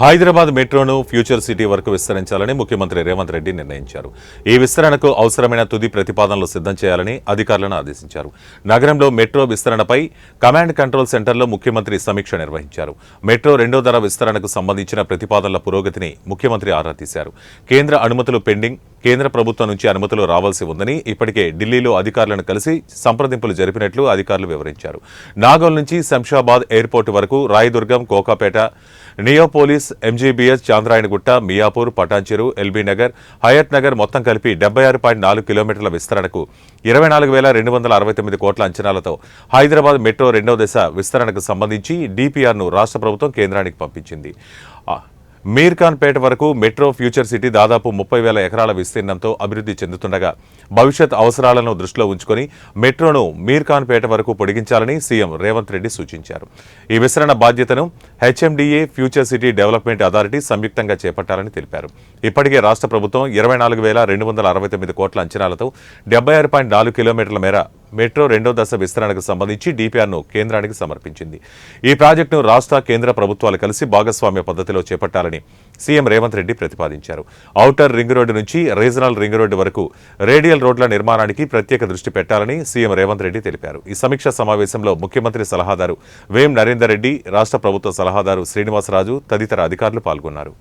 Hyderabad మెట్రోను future city వరకు విస్తరించాలని ముఖ్యమంత్రి రేవంత్ రెడ్డి నిర్ణయించారు. ఈ విస్తరణకు అవసరమైన తుది ప్రతిపాదనలు సిద్ధం చేయాలని అధికారులను ఆదేశించారు. నగరంలో మెట్రో విస్తరణపై కమాండ్ కంట్రోల్ సెంటర్లో ముఖ్యమంత్రి సమీక్ష నిర్వహించారు. మెట్రో రెండో ధర విస్తరణకు సంబంధించిన ప్రతిపాదనల పురోగతిని ముఖ్యమంత్రి ఆరా తీశారు. కేంద్ర అనుమతులు పెండింగ్ కేంద్ర ప్రభుత్వం నుంచి అనుమతులు రావాల్సి ఉందని ఇప్పటికే ఢిల్లీలో అధికారులను కలిసి సంప్రదింపులు జరిపినట్లు అధికారులు వివరించారు. నాగోల్ నుంచి శంషాబాద్ ఎయిర్పోర్ట్ వరకు Rayadurgam Kokapet Neopolis MGBS Chandrayangutta Miyapur Patancheru LB Nagar Hayath Nagar మొత్తం కలిపి డెబ్బై ఆరు పాయింట్ నాలుగు కిలోమీటర్ల విస్తరణకు ఇరవై నాలుగు వేల రెండు వందల అరవై తొమ్మిది కోట్ల అంచనాలతో హైదరాబాద్ మెట్రో రెండో దశ విస్తరణకు సంబంధించి డీపీఆర్ను రాష్ట్ర ప్రభుత్వం కేంద్రానికి పంపించింది. మీర్ఖాన్పేట వరకు మెట్రో ఫ్యూచర్ సిటీ దాదాపు ముప్పై వేల ఎకరాల విస్తీర్ణంతో అభివృద్ధి చెందుతుండగా భవిష్యత్ అవసరాలను దృష్టిలో ఉంచుకొని మెట్రోను మీర్ఖాన్పేట వరకు పొడిగించాలని సీఎం రేవంత్ రెడ్డి సూచించారు. ఈ విస్తరణ బాధ్యతను HMDA future city development authority సంయుక్తంగా చేపట్టాలని తెలిపారు. ఇప్పటికే రాష్ట్ర ప్రభుత్వం ఇరవై నాలుగు వేల రెండు వందల అరవై తొమ్మిది కోట్ల అంచనాలతో డెబ్బై ఆరు పాయింట్ నాలుగు కిలోమీటర్ల మేర మెట్రో రెండో దశ విస్తరణకు సంబంధించి డీపీఆర్ను కేంద్రానికి సమర్పించింది. ఈ ప్రాజెక్టును రాష్ట్ర కేంద్ర ప్రభుత్వాలు కలిసి భాగస్వామ్య పద్ధతిలో చేపట్టాలని సీఎం రేవంత్ రెడ్డి ప్రతిపాదించారు. ఔటర్ రింగ్ రోడ్డు నుంచి రీజనల్ రింగ్ రోడ్డు వరకు రేడియల్ రోడ్ల నిర్మాణానికి ప్రత్యేక దృష్టి పెట్టాలని సీఎం రేవంత్ రెడ్డి తెలిపారు. ఈ సమీక్షా సమావేశంలో ముఖ్యమంత్రి సలహాదారు వేం నరేందర్ రెడ్డి రాష్ట్ర ప్రభుత్వ సలహాదారు శ్రీనివాసరాజు తదితర అధికారులు పాల్గొన్నారు.